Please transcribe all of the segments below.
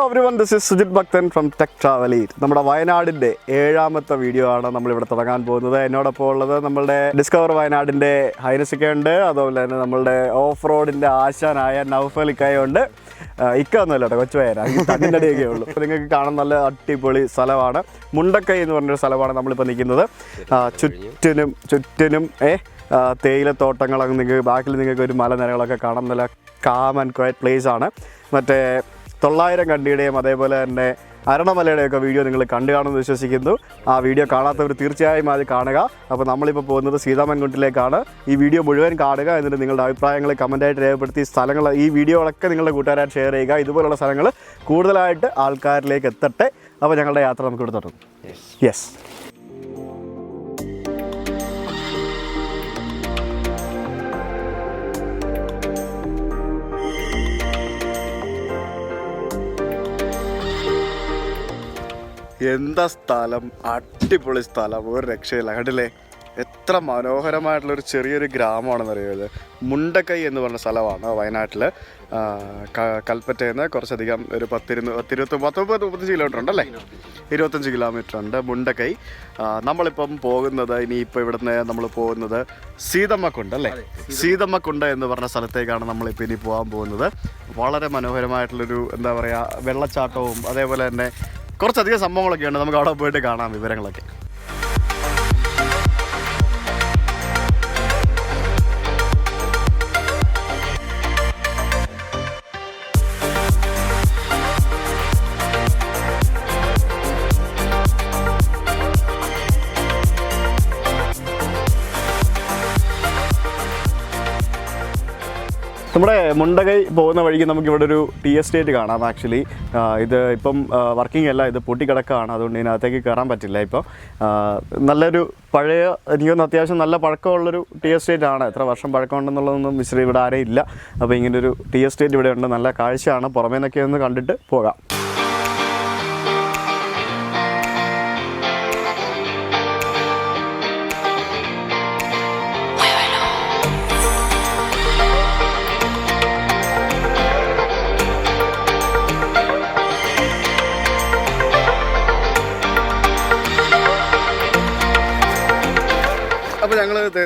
Hello everyone this is Sujith Bhakthan from tech ട്രാവലി നമ്മുടെ വയനാടിന്റെ ഏഴാമത്തെ വീഡിയോ ആണ് നമ്മളിവിടെ തുടങ്ങാൻ പോകുന്നത്. എന്നോടൊപ്പം ഉള്ളത് നമ്മളുടെ ഡിസ്കവർ വയനാടിന്റെ ഹൈനസിക്ക ഉണ്ട് അതുപോലെ തന്നെ നമ്മളുടെ ഓഫ് റോഡിന്റെ ആശാനായ ആ, ഇക്ക ഒന്നുമല്ല കേട്ടോ കൊച്ചു വയനാ അടിയൊക്കെ ഉള്ളൂ. അപ്പോൾ നിങ്ങൾക്ക് കാണാൻ നല്ല അടിപൊളി സ്ഥലമാണ്. മുണ്ടക്കൈ എന്ന് പറഞ്ഞൊരു സ്ഥലമാണ് നമ്മളിപ്പോൾ നിൽക്കുന്നത്. ചുറ്റിനും ചുറ്റിനും ഏ തേയിലത്തോട്ടങ്ങളൊക്കെ നിങ്ങൾക്ക് ബാക്കിൽ നിങ്ങൾക്ക് ഒരു മലനിരകളൊക്കെ കാണാൻ നല്ല കാം ആൻഡ് ക്വയറ്റ് പ്ലേസ് ആണ്. മറ്റേ തൊള്ളായിരം കണ്ടിയുടെയും അതേപോലെ തന്നെ അരണമലയുടെയൊക്കെ വീഡിയോ നിങ്ങൾ കണ്ടു കാണുമെന്ന് വിശ്വസിക്കുന്നു. ആ വീഡിയോ കാണാത്തവർ തീർച്ചയായും അത് കാണുക. അപ്പോൾ നമ്മളിപ്പോൾ പോകുന്നത് സീതാമൻകുണ്ടിലേക്കാണ്. ഈ വീഡിയോ മുഴുവൻ കാണുക എന്നിട്ട് നിങ്ങളുടെ അഭിപ്രായങ്ങൾ കമന്റായിട്ട് രേഖപ്പെടുത്തി സ്ഥലങ്ങൾ ഈ വീഡിയോകളൊക്കെ നിങ്ങളുടെ കൂട്ടുകാരായിട്ട് ഷെയർ ചെയ്യുക. ഇതുപോലുള്ള സ്ഥലങ്ങൾ കൂടുതലായിട്ട് ആൾക്കാരിലേക്ക് എത്തട്ടെ. അപ്പോൾ ഞങ്ങളുടെ യാത്ര നമുക്ക് ഇവിടെ തുടങ്ങും. യെസ് എന്താ സ്ഥലം? അടിപൊളി സ്ഥലം. ഒരു രക്ഷയില്ല. കണ്ടില്ലേ? എത്ര മനോഹരമായിട്ടുള്ള ഒരു ചെറിയൊരു ഗ്രാമമാണെന്ന് അറിയുന്നത് മുണ്ടക്കൈ എന്ന് പറഞ്ഞ സ്ഥലമാണ് വയനാട്ടിൽ കൽപ്പറ്റയിൽ നിന്ന് കുറച്ചധികം ഒരു പത്തിരുന്ന് പത്തിരുപത്തി പത്തൊമ്പത് മുപ്പത്തഞ്ച് കിലോമീറ്റർ ഉണ്ടല്ലേ? ഇരുപത്തഞ്ച് കിലോമീറ്റർ ഉണ്ട് മുണ്ടക്കൈ. നമ്മളിപ്പം പോകുന്നത് ഇനിയിപ്പോൾ ഇവിടുന്ന് നമ്മൾ പോകുന്നത് സീതമ്മക്കുണ്ട് അല്ലേ? സീതമ്മക്കുണ്ട് എന്ന് പറഞ്ഞ സ്ഥലത്തേക്കാണ് നമ്മളിപ്പോൾ ഇനി പോകാൻ പോകുന്നത്. വളരെ മനോഹരമായിട്ടുള്ളൊരു എന്താ പറയുക വെള്ളച്ചാട്ടവും അതേപോലെ തന്നെ കുറച്ചധികം സംഭവങ്ങളൊക്കെയുണ്ട്. നമുക്ക് അവിടെ പോയിട്ട് കാണാം വിവരങ്ങളൊക്കെ. മുണ്ടകൈ പോകുന്ന വഴിക്ക് നമുക്ക് ഇവിടെ ഒരു ടി എസ്റ്റേറ്റ് കാണാം ആക്ച്വലി ഇത് ഇപ്പം വർക്കിംഗ് അല്ല ഇത് പൊട്ടിക്കിടക്കാണ്. അതുകൊണ്ട് ഇതിനകത്തേക്ക് കയറാൻ പറ്റില്ല ഇപ്പോൾ നല്ലൊരു പഴയ എനിക്ക് തോന്നുന്നു അത്യാവശ്യം നല്ല പഴക്കമുള്ളൊരു ടി എസ്റ്റേറ്റ് ആണ്. എത്ര വർഷം പഴക്കമുണ്ടെന്നുള്ളതൊന്നും മിശ്രി ഇവിടെ ആരെയും ഇല്ല. അപ്പോൾ ഇങ്ങനൊരു ടി എസ്റ്റേറ്റ് ഇവിടെ ഉണ്ട് നല്ല കാഴ്ചയാണ്. പുറമേ നിന്നൊക്കെ ഒന്ന് കണ്ടിട്ട് പോകാം.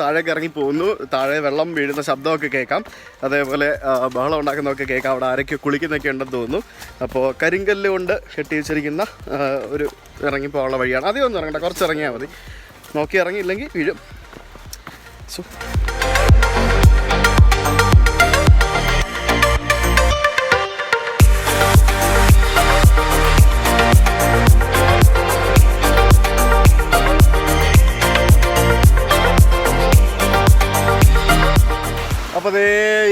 താഴേക്ക് ഇറങ്ങി പോകുന്നു. താഴെ വെള്ളം വീഴുന്ന ശബ്ദമൊക്കെ കേൾക്കാം. അതേപോലെ ബഹളം ഉണ്ടാക്കുന്നതൊക്കെ കേൾക്കാം. അവിടെ ആരൊക്കെ കുളിക്കുന്നൊക്കെ ഉണ്ടെന്ന് തോന്നുന്നു. അപ്പോൾ കരിങ്കല്ല് കൊണ്ട് കെട്ടി വെച്ചിരിക്കുന്ന ഒരു ഇറങ്ങി പോകാനുള്ള വഴിയാണ്. അധികം ഒന്നും ഇറങ്ങണ്ട. കുറച്ച് ഇറങ്ങിയാൽ മതി. നോക്കി ഇറങ്ങിയില്ലെങ്കിൽ വീഴും. സോ അപ്പോൾ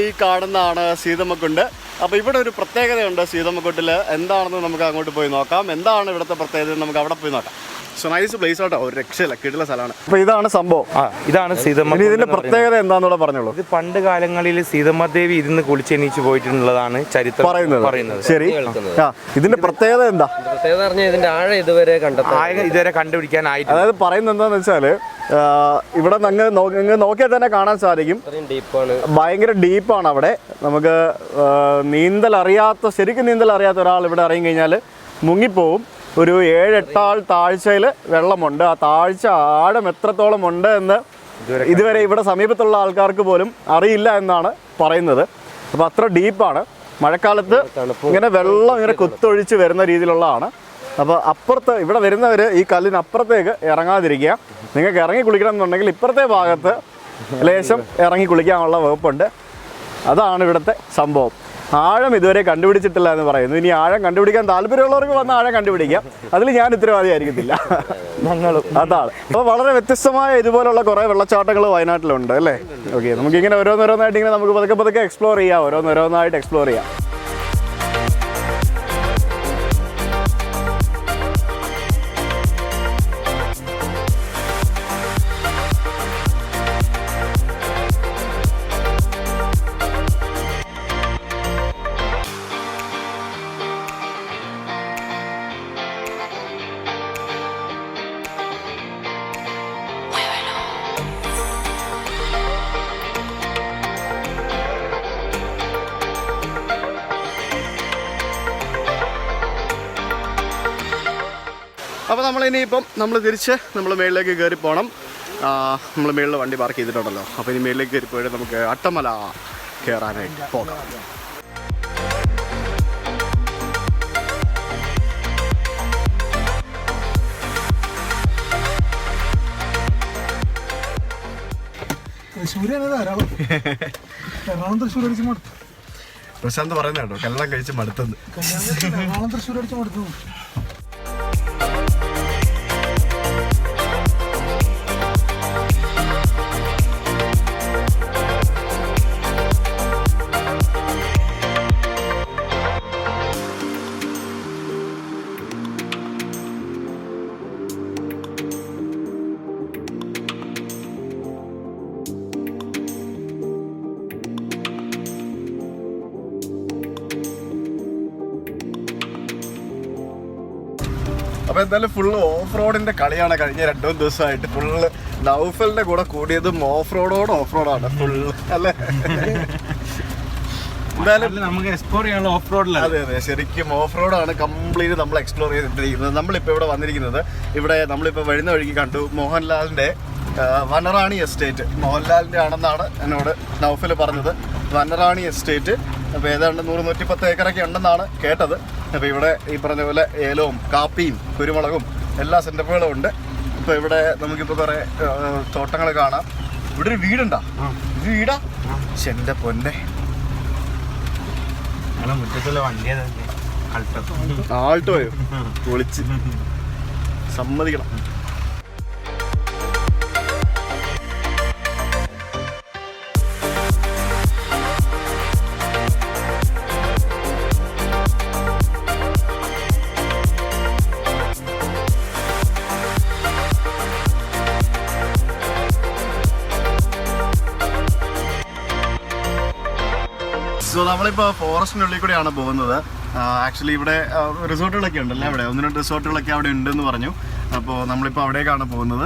ഈ കാണുന്നതാണ് സീതമ്മക്കുണ്ട്. അപ്പോൾ ഇവിടെ ഒരു പ്രത്യേകതയുണ്ട് സീതമ്മക്കുട്ടിൽ എന്താണെന്ന് നമുക്ക് അങ്ങോട്ട് പോയി നോക്കാം. എന്താണ് ഇവിടുത്തെ പ്രത്യേകത നമുക്ക് അവിടെ പോയി നോക്കാം. സോ നൈസ് പ്ലേസ് ആട്ടോ. ഒരു രക്ഷയില്ല. കിടില സ്ഥലമാണ്. അപ്പോൾ ഇതാണ് സംഭവം. ആ ഇതാണ് സീതമ്മ ഇനി ഇതിന്റെ. പ്രത്യേകത എന്താണെന്നൂടെ പറഞ്ഞോളൂ. ഇത് പണ്ട് കാലങ്ങളിൽ സീതമ്മ ദേവി ഇരുന്ന് കുളിച്ചെണീച്ച് പോയിട്ടുള്ളതാണ് ചരിത്രം പറയുന്നത്. പറയുന്നത്. ശരി. ആ ഇതിന്റെ പ്രത്യേകത എന്താ? പ്രത്യേകത പറഞ്ഞാൽ ഇതിന്റെ ആഴം ഇതുവരെ കണ്ടെത്താൻ ഇതുവരെ കണ്ടുപിടിക്കാനായിട്ട് അതായത് പറയുന്നത് എന്താണെന്ന് വെച്ചാൽ ഇവിടെ നിങ്ങൾ നിങ്ങൾ നോക്കിയാൽ തന്നെ കാണാൻ സാധിക്കും. ഭയങ്കര ഡീപ്പാണ് അവിടെ. നമുക്ക് നീന്തൽ അറിയാത്ത ശരിക്കും നീന്തൽ അറിയാത്ത ഒരാൾ ഇവിടെ ഇറങ്ങി കഴിഞ്ഞാൽ മുങ്ങിപ്പോവും. ഒരു ഏഴെട്ടാൾ താഴ്ചയിൽ വെള്ളമുണ്ട്. ആ താഴ്ച ആഴം എത്രത്തോളം ഉണ്ട് എന്ന് ഇതുവരെ ഇവിടെ സമീപത്തുള്ള ആൾക്കാർക്ക് പോലും അറിയില്ല എന്നാണ് പറയുന്നത്. അപ്പോൾ അത്ര ഡീപ്പാണ്. മഴക്കാലത്ത് ഇങ്ങനെ വെള്ളം ഇങ്ങനെ കുത്തൊഴിച്ച് വരുന്ന രീതിയിലുള്ളതാണ്. അപ്പോൾ അപ്പുറത്ത് ഇവിടെ വരുന്നവർ ഈ കല്ലിന് അപ്പുറത്തേക്ക് ഇറങ്ങാതിരിക്കുക. നിങ്ങൾക്ക് ഇറങ്ങി കുളിക്കണം എന്നുണ്ടെങ്കിൽ ഇപ്പുറത്തെ ഭാഗത്ത് ലേശം ഇറങ്ങി കുളിക്കാനുള്ള വകുപ്പുണ്ട്. അതാണ് ഇവിടുത്തെ സംഭവം. ആഴം ഇതുവരെ കണ്ടുപിടിച്ചിട്ടില്ല എന്ന് പറയുന്നു. ഇനി ആഴം കണ്ടുപിടിക്കാൻ താല്പര്യമുള്ളവർക്ക് വന്ന ആഴം കണ്ടുപിടിക്കാം. അതിൽ ഞാൻ ഉത്തരവാദിയായിരിക്കത്തില്ല. ഞങ്ങളും. അതാണ്. അപ്പോൾ വളരെ വ്യത്യസ്തമായ ഇതുപോലുള്ള കുറേ വെള്ളച്ചാട്ടങ്ങൾ വയനാട്ടിലുണ്ട് അല്ലേ? ഓക്കെ നമുക്കിങ്ങനെ ഓരോന്നോരോന്നായിട്ട് ഇങ്ങനെ നമുക്ക് പതുക്കെ പതുക്കെ എക്സ്പ്ലോർ ചെയ്യാം. ഓരോന്നോരോന്നായിട്ട് എക്സ്പ്ലോർ ചെയ്യാം. അപ്പോൾ നമ്മൾ ഇനിയിപ്പം നമ്മൾ തിരിച്ച് നമ്മൾ മേളിലേക്ക് കയറി പോകണം നമ്മൾ മേളിൽ വണ്ടി പാർക്ക് ചെയ്തിട്ടുണ്ടല്ലോ. അപ്പോൾ ഇനി മേളിലേക്ക് കയറി പോയിട്ട് നമുക്ക് അട്ടമല കയറാനായിട്ട് പോകാം. പ്രശാന്ത് പറയുന്ന കേട്ടോ കല്യാണം കഴിച്ച് മടുത്തത്. കല്യാണം തൃശ്ശൂർ അടിച്ച് മടുത്തു. എന്തായാലും ഫുള്ള് ഓഫ് റോഡിന്റെ കളിയാണ് കഴിഞ്ഞ രണ്ടു മൂന്ന് ദിവസമായിട്ട്. ഫുള്ള് നൗഫലിന്റെ കൂടെ കൂടിയതും ഓഫ് റോഡോട് ഓഫ് റോഡാണ് ഫുള്ള് അല്ലേ? എന്തായാലും നമുക്ക് എക്സ്പ്ലോർ ചെയ്യാനുള്ള ഓഫ് റോഡിലാണ് അതെ അതെ. ശരിക്കും ഓഫ് റോഡാണ് കംപ്ലീറ്റ് നമ്മൾ എക്സ്പ്ലോർ ചെയ്തിട്ടിരിക്കുന്നത് നമ്മളിപ്പോൾ ഇവിടെ വന്നിരിക്കുന്നത് ഇവിടെ നമ്മളിപ്പോൾ വരുന്ന വഴിക്ക് കണ്ടു മോഹൻലാലിന്റെ വനറാണി എസ്റ്റേറ്റ് മോഹൻലാലിന്റെ ആണെന്നാണ് എന്നോട് നൗഫൽ പറഞ്ഞത്. വനറാണി എസ്റ്റേറ്റ് അപ്പോൾ ഏതാണ്ട് നൂറ് നൂറ്റിപ്പത്ത് ഏക്കറൊക്കെ ഉണ്ടെന്നാണ് കേട്ടത്. അപ്പോൾ ഇവിടെ ഈ പറഞ്ഞ പോലെ ഏലവും കാപ്പിയും കുരുമുളകും എല്ലാ സെറ്റപ്പുകളും ഉണ്ട്. ഇപ്പോൾ ഇവിടെ നമുക്കിപ്പോൾ കുറേ തോട്ടങ്ങൾ കാണാം. ഇവിടെ ഒരു വീടുണ്ടോ? ഇത് വീടാ? എന്റെ പൊന്നെ. ആൾട്ടോയോ വിളിച്ച്. സമ്മതിക്കണം. സോ നമ്മളിപ്പോൾ ഫോറസ്റ്റിനുള്ളിൽ കൂടെയാണ് പോകുന്നത്. ആക്ച്വലി ഇവിടെ റിസോർട്ടുകളൊക്കെ ഉണ്ടല്ലേ അവിടെ? ഒന്ന് രണ്ട് റിസോർട്ടുകളൊക്കെ അവിടെ ഉണ്ടെന്ന് പറഞ്ഞു. അപ്പോൾ നമ്മളിപ്പോൾ അവിടേക്കാണ് പോകുന്നത്.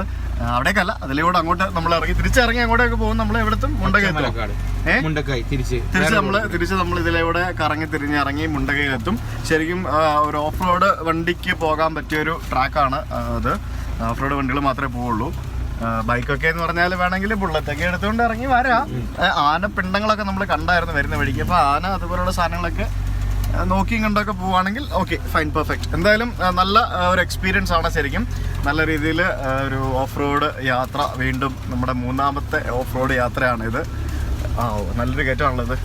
അവിടേക്കല്ല അതിലൂടെ അങ്ങോട്ട് നമ്മൾ ഇറങ്ങി തിരിച്ചിറങ്ങി അങ്ങോട്ടേക്ക് പോകും നമ്മൾ എവിടത്തും മുണ്ടകൈ തിരിച്ച്. തിരിച്ച് നമ്മൾ തിരിച്ച് നമ്മൾ ഇതിലൂടെ കറങ്ങി തിരിഞ്ഞ് ഇറങ്ങി മുണ്ടകയിലെത്തും ശരിക്കും ഒരു ഓഫ് റോഡ് വണ്ടിക്ക് പോകാൻ പറ്റിയ ഒരു ട്രാക്കാണ് അത്. ഓഫ് റോഡ് വണ്ടികൾ മാത്രമേ പോവുള്ളൂ. ബൈക്കൊക്കെ എന്ന് പറഞ്ഞാൽ വേണമെങ്കിൽ ബുള്ളറ്റൊക്കെ എടുത്തുകൊണ്ട് ഇറങ്ങി വരാം. ആന പിണ്ടങ്ങളൊക്കെ നമ്മൾ കണ്ടായിരുന്നു വരുന്ന വഴിക്ക്. അപ്പോൾ ആന അതുപോലുള്ള സാധനങ്ങളൊക്കെ നോക്കിയും കണ്ടൊക്കെ പോവുകയാണെങ്കിൽ ഓക്കെ ഫൈൻ പെർഫെക്റ്റ്. എന്തായാലും നല്ല ഒരു എക്സ്പീരിയൻസ് ആണ് ശരിക്കും. നല്ല രീതിയിൽ ഒരു ഓഫ് റോഡ് യാത്ര വീണ്ടും നമ്മുടെ മൂന്നാമത്തെ ഓഫ് റോഡ് യാത്രയാണ് ഇത് ആ നല്ലൊരു കയറ്റമാണുള്ളത്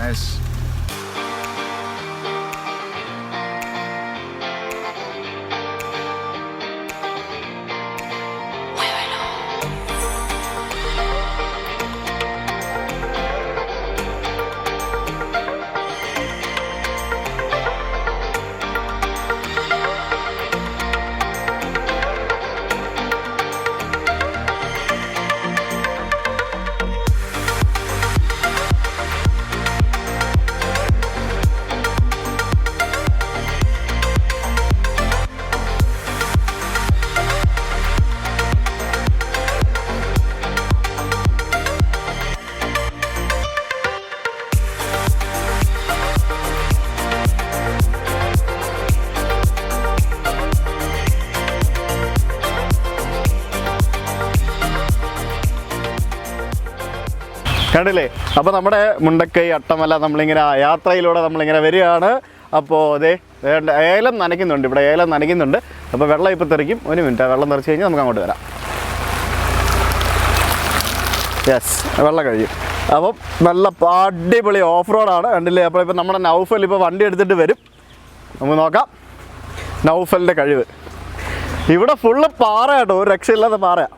നൈസ് കണ്ടില്ലേ? അപ്പോൾ നമ്മുടെ മുണ്ടക്കൈ അട്ടമല നമ്മളിങ്ങനെ യാത്രയിലൂടെ നമ്മളിങ്ങനെ വരികയാണ്. അപ്പോൾ അതെ ഏലം നനയ്ക്കുന്നുണ്ട്. ഇവിടെ ഏലം നനയ്ക്കുന്നുണ്ട്. അപ്പോൾ വെള്ളം ഇപ്പോൾ തെറിക്കും. ഒരു മിനിറ്റ് വെള്ളം തെറിച്ച് കഴിഞ്ഞാൽ നമുക്ക് അങ്ങോട്ട് വരാം. യെസ് വെള്ളം കഴിയും. അപ്പം നല്ല അടിപൊളി ഓഫ് റോഡാണ് കണ്ടില്ലേ? അപ്പോൾ ഇപ്പോൾ നമ്മുടെ നൗഫൽ ഇപ്പോൾ വണ്ടി എടുത്തിട്ട് വരും. നമുക്ക് നോക്കാം. നൗഫലിന്റെ കഴിവ്. ഇവിടെ ഫുള്ള് പാറ കേട്ടോ ഒരു രക്ഷയില്ലാത്ത പാറയാണ്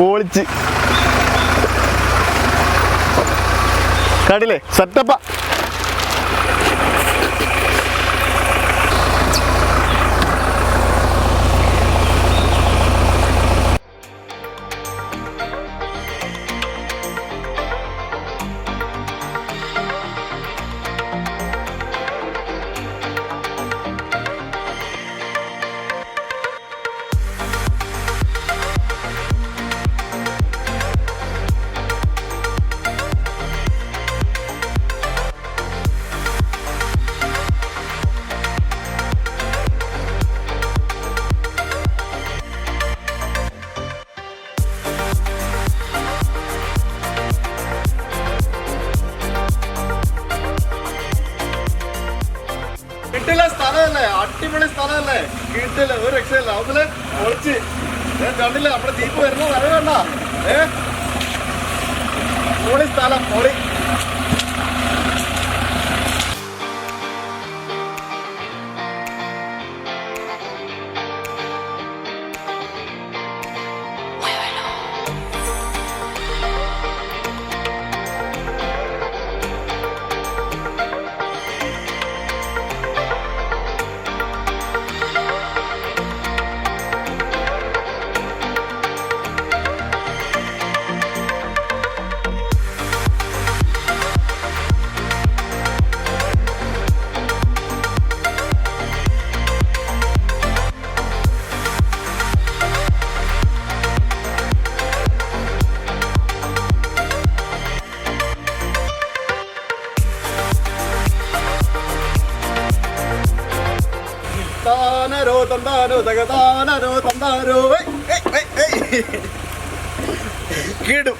പൊളിച്ച്. കടിലേ സെറ്റപ്പ. കിട്ടില്ല ഒരു രക്ഷയില്ല അതിൽ ഒളിച്ച്. ഞാൻ കണ്ടില്ല? നമ്മുടെ ജീപ്പ് വരുന്ന വരവേണ്ട. ഏ? പൊളി സ്ഥലം പൊളി തകതാനരോ തന്താരോ. കിടും.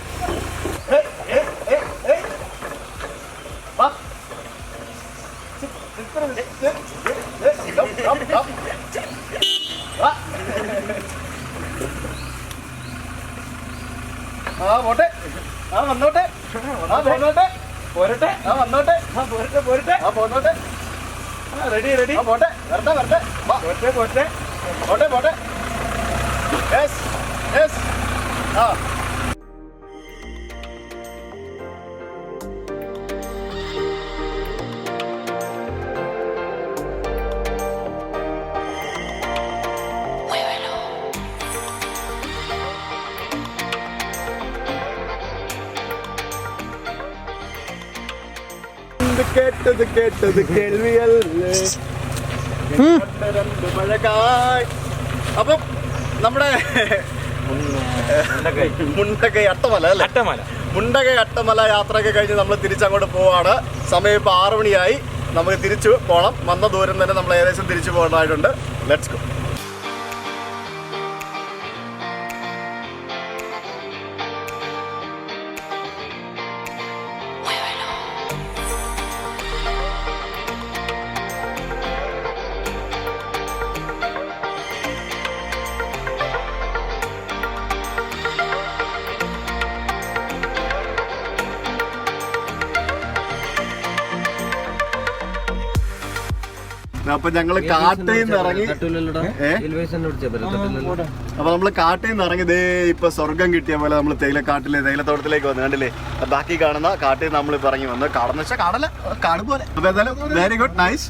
ആ പോട്ടെ. ആ വന്നോട്ടെ. ആ പോന്നോട്ടെ. പോരട്ടെ. ആ വന്നോട്ടെ. ആ പോരട്ടെ പോരട്ടെ. ആ പോന്നോട്ടെ. റെഡി റെഡി ആ പോട്ടെ. വരട്ടെ വരട്ടെ. പോട്ടെ പോട്ടെ പോട്ടെ പോട്ടെ. യെസ് യെസ് ആ. കേട്ടത് കേട്ടത് കേൾവിയല്ലേ? അപ്പം നമ്മുടെ മുണ്ടകൈ അട്ടമല അല്ലേ? അട്ടമല. മുണ്ടകൈ അട്ടമല യാത്രയൊക്കെ കഴിഞ്ഞ് നമ്മൾ തിരിച്ചങ്ങോട്ട് പോവാണ്. സമയം ഇപ്പൊ ആറ് മണിയായി. നമുക്ക് തിരിച്ചു പോകണം വന്ന ദൂരം തന്നെ നമ്മൾ ഏകദേശം തിരിച്ചു പോകേണ്ടതായിട്ടുണ്ട്. ലെറ്റ്സ് ഗോ അപ്പൊ ഞങ്ങൾ കാട്ടിൽ നിന്ന് ഇറങ്ങി? അപ്പൊ നമ്മൾ കാട്ടിൽ നിന്ന് ഇറങ്ങി ദേ ഇപ്പൊ സ്വർഗം കിട്ടിയ പോലെ നമ്മൾ തേയില കാട്ടിലെ തേയിലത്തോട്ടത്തിലേക്ക് വന്നു കണ്ടില്ലേ? ബാക്കി കാണുന്ന കാട്ടിൽ നമ്മൾ നമ്മൾ ഇറങ്ങി വന്നു കാടെന്ന് വെച്ചാൽ കാടല കാട് പോലെ. അപ്പൊ വെരി ഗുഡ് നൈസ്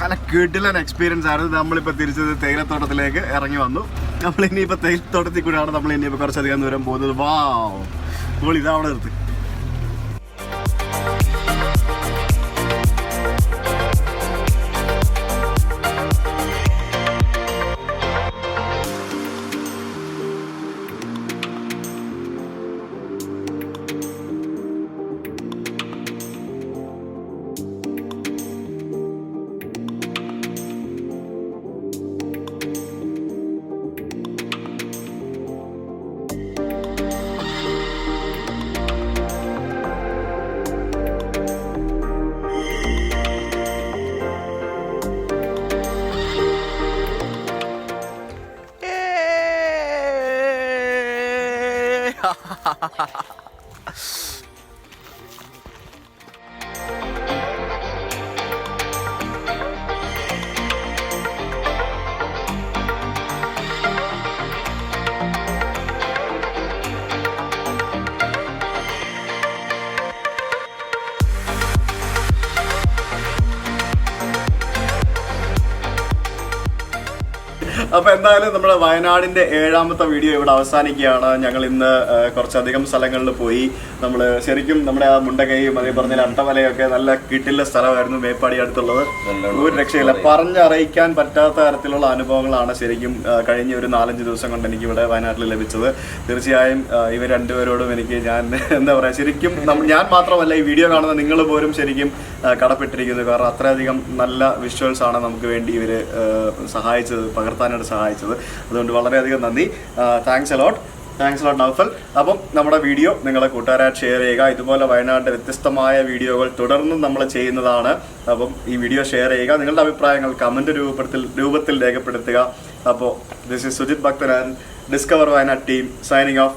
കല കിടിലൻ എക്സ്പീരിയൻസ് ആയിരുന്നു. നമ്മളിപ്പോ തിരിച്ചത് തേയിലത്തോട്ടത്തിലേക്ക് ഇറങ്ങി വന്നു. നമ്മൾ ഇനിയിപ്പോ തേയിലത്തോട്ടത്തിൽ കൂടെയാണ് നമ്മൾ ഇനിയിപ്പോ കുറച്ചധികം ദൂരം പോകുന്നത്. വാ നമ്മൾ ഇതാ അവിടെ നിർത്തി. അപ്പൊ എന്തായാലും നമ്മുടെ വയനാടിന്റെ ഏഴാമത്തെ വീഡിയോ ഇവിടെ അവസാനിക്കുകയാണ്. ഞങ്ങൾ ഇന്ന് കുറച്ചധികം സ്ഥലങ്ങളിൽ പോയി. നമ്മൾ ശരിക്കും നമ്മുടെ ആ മുണ്ടകയും അതേ പറഞ്ഞ അട്ടവലയൊക്കെ നല്ല കിട്ടില്ല സ്ഥലമായിരുന്നു മേപ്പാടി അടുത്തുള്ളത്. ഒരു രക്ഷയില്ല. പറഞ്ഞറിയിക്കാൻ പറ്റാത്ത തരത്തിലുള്ള അനുഭവങ്ങളാണ് ശരിക്കും കഴിഞ്ഞ ഒരു നാലഞ്ച് ദിവസം കൊണ്ട് എനിക്ക് ഇവിടെ വയനാട്ടിൽ ലഭിച്ചത്. തീർച്ചയായും ഇവ ഇവർ രണ്ടുപേരോടും എനിക്ക് ഞാൻ എന്താ പറയുക ശരിക്കും ഞാൻ മാത്രമല്ല ഈ വീഡിയോ കാണുന്ന നിങ്ങൾ പോലും ശരിക്കും കടപ്പെട്ടിരിക്കുന്നത് കടപ്പെട്ടിരിക്കുന്നു. കാരണം അത്രയധികം നല്ല വിഷ്വൽസ് ആണ് നമുക്ക് വേണ്ടി ഇവർ സഹായിച്ചത് പകർത്താനായിട്ട് സഹായിച്ചത്. അതുകൊണ്ട് വളരെയധികം നന്ദി. Thanks a lot thanks lot Naufal അപ്പം നമ്മുടെ വീഡിയോ നിങ്ങളെ കൂട്ടുകാരായിട്ട് ഷെയർ ചെയ്യുക. ഇതുപോലെ വയനാടിന്റെ വ്യത്യസ്തമായ വീഡിയോകൾ തുടർന്നും നമ്മൾ ചെയ്യുന്നതാണ്. അപ്പം ഈ വീഡിയോ ഷെയർ ചെയ്യുക. നിങ്ങളുടെ അഭിപ്രായങ്ങൾ കമന്റ് രൂപത്തിൽ രൂപത്തിൽ രേഖപ്പെടുത്തുക. അപ്പോൾ this is Sujith Bhakthan and discover Wayanad team signing off